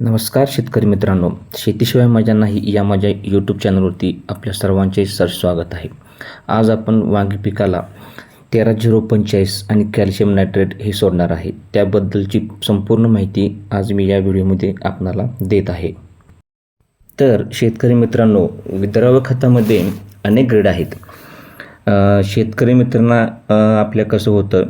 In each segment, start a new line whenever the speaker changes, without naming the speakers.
नमस्कार शेतकरी मित्रांनो. शेतीशिवाय मजा नाही या माझ्या यूट्यूब चॅनलवरती आपल्या सर्वांचे सर स्वागत आहे. आज आपण वांगी पिकाला तेरा झिरो पंचेचाळीस आणि कॅल्शियम नायट्रेट हे सोडणार आहे. त्याबद्दलची संपूर्ण माहिती आज मी या व्हिडिओमध्ये आपणाला देत आहे. तर शेतकरी मित्रांनो विद्राव्य खतामध्ये अनेक ग्रेड आहेत. शेतकरी मित्रांना आपल्या कसं होतं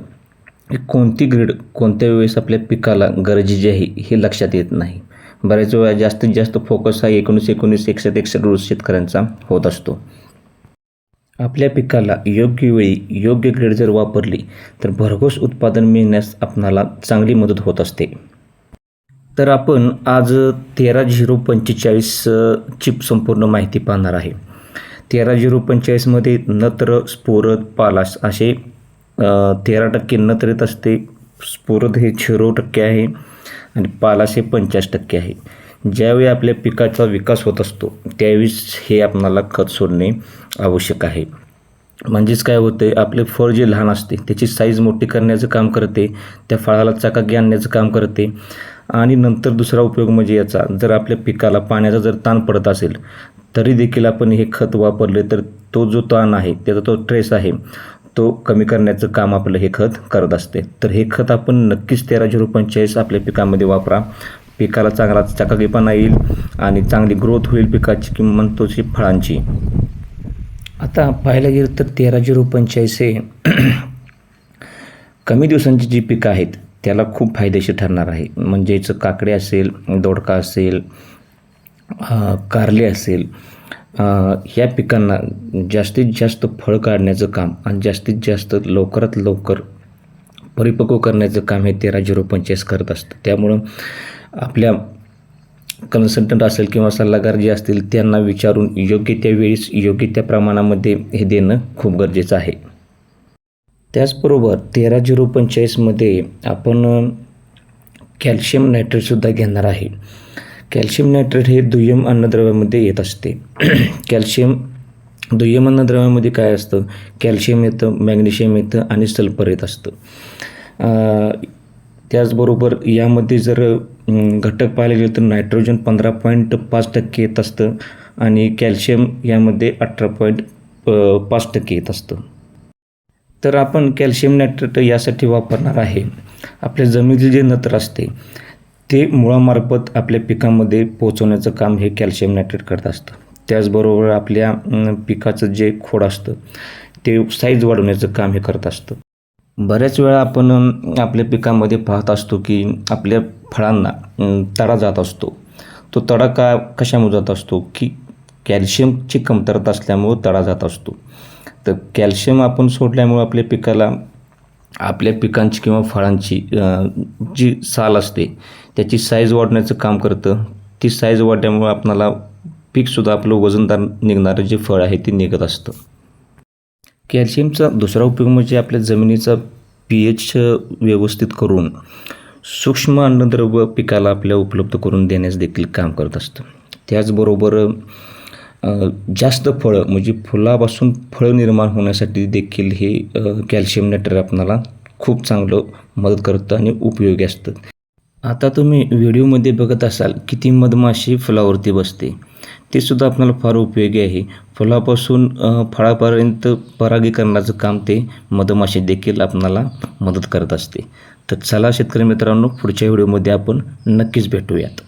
कोणती ग्रीड कोणत्या वेळेस आपल्या पिकाला गरजेची आहे हे लक्षात येत नाही. बऱ्याच वेळा जास्तीत जास्त फोकस हा एकोणीस एकोणीस एकसष्ट एकसष्ट रोज शेतकऱ्यांचा होत असतो. आपल्या पिकाला योग्य वेळी योग्य ग्रेड जर वापरली तर भरघोस उत्पादन मिळण्यास आपणाला चांगली मदत होत असते. तर आपण आज तेरा झिरो पंचेचाळीसची संपूर्ण माहिती पाहणार आहे. तेरा झिरो पंचेचाळीसमध्ये नत्र स्फोरद पालास असे तेरा टक्के नत्र येत असते स्फुरद हे झिरो टक्के आहे आणि पालास हे पंचाळीस टक्के आहे. ज्यावेळी आपल्या पिकाचा विकास होत असतो त्यावेळीच हे आपणाला खत सोडणे आवश्यक आहे. म्हणजेच काय होतं आपले फळ जे लहान असते त्याची साईज मोठी करण्याचं काम करते त्या फळाला चकाकी आणण्याचं काम करते आणि नंतर दुसरा उपयोग म्हणजे याचा जर आपल्या पिकाला पाण्याचा जर ताण पडत असेल तरी देखील आपण हे खत वापरले तर तो जो ताण आहे त्याचा तो ट्रेस आहे. तो कमी करण्याचं काम आपलं हे खत करत असते. तर हे खत आपण नक्कीच तेरा झिरो पंचेचाळीस आपल्या पिकामध्ये वापरा. पिकाला चांगला चाकाकीपणा येईल आणि चांगली ग्रोथ होईल पिकाची किंवा तोची फळांची. आता पाहायला गेलं तर तेरा झिरो पंचेचाळीस हे कमी दिवसांची जी पिकं आहेत त्याला खूप फायदेशीर ठरणार आहे. म्हणजेच काकडे असेल दोडका असेल कारले असेल ह्या पिकांना जास्तीत जास्त फळ काढण्याचं काम आणि जास्तीत जास्त लवकरात लवकर परिपक्व करण्याचं काम हे तेरा झिरो पंचेस करत असतं. त्यामुळं आपल्या कन्सल्टंट असेल किंवा सल्लागार जे असतील त्यांना विचारून योग्य त्या वेळीस योग्य त्या प्रमाणामध्ये हे देणं खूप गरजेचं आहे. त्याचबरोबर तेरा झिरो पंचेचाळीसमध्ये आपण कॅल्शियम नायट्रेटसुद्धा घेणार आहे. कॅल्शियम नायट्रेट हे दुय्यम अन्नद्रव्यामध्ये येत असते. कॅल्शियम दुय्यम अन्नद्रव्यामध्ये काय असतं? कॅल्शियम येतं मॅग्नेशियम येतं आणि सल्फर येत असतं. त्याचबरोबर यामध्ये जर घटक पाहायला गेलं तर नायट्रोजन पंधरा पॉईंट पाच टक्के येत असतं आणि कॅल्शियम यामध्ये अठरा पॉईंट पाच टक्के येत असतं. तर आपण कॅल्शियम नायट्रेट यासाठी वापरणार आहे. आपल्या जमिनीतील जे नत्र असते ते मुळामार्फत आपल्या पिकामध्ये पोचवण्याचं काम हे कॅल्शियम नायट्रेट करत असतं. त्याचबरोबर आपल्या पिकाचं जे खोड असतं ते साईज वाढवण्याचं काम हे करत असतं. बऱ्याच वेळा आपण आपल्या पिकामध्ये पाहत असतो की आपल्या फळांना तडा जात असतो. तो तडा का कशामुळे जात असतो? की कॅल्शियमची कमतरता असल्यामुळं तडा जात असतो. तर कॅल्शियम आपण सोडल्यामुळं आपल्या पिकाला आपल्या पिकांची किंवा फळांची जी साल असते त्याची साईज वाढण्याचं काम करतं. ती साईज वाढल्यामुळं आपणाला पीकसुद्धा आपलं वजनदार निघणारं जे फळ आहे ते निघत असतं. कॅल्शियमचा दुसरा उपयोग म्हणजे आपल्या जमिनीचा पी एच व्यवस्थित करून सूक्ष्म अन्नद्रव्य पिकाला आपल्या उपलब्ध करून देण्यास देखील काम करत असतं. त्याचबरोबर जास्त फळं म्हणजे फुलापासून फळं निर्माण होण्यासाठी देखील हे कॅल्शियम नायट्रेट आपणाला खूप चांगलं मदत करतं आणि उपयोगी असतं. आता तुम्ही व्हिडिओमध्ये बघत असाल किती मधमाशी फुलावरती बसते ते सुद्धा आपल्याला फार उपयोगी आहे. फुलापासून फळापर्यंत परागीकरणाचं काम ते मधमाशी देखील आपणाला मदत करत असते. तर चला शेतकरी मित्रांनो पुढच्या व्हिडिओमध्ये आपण नक्कीच भेटूयात.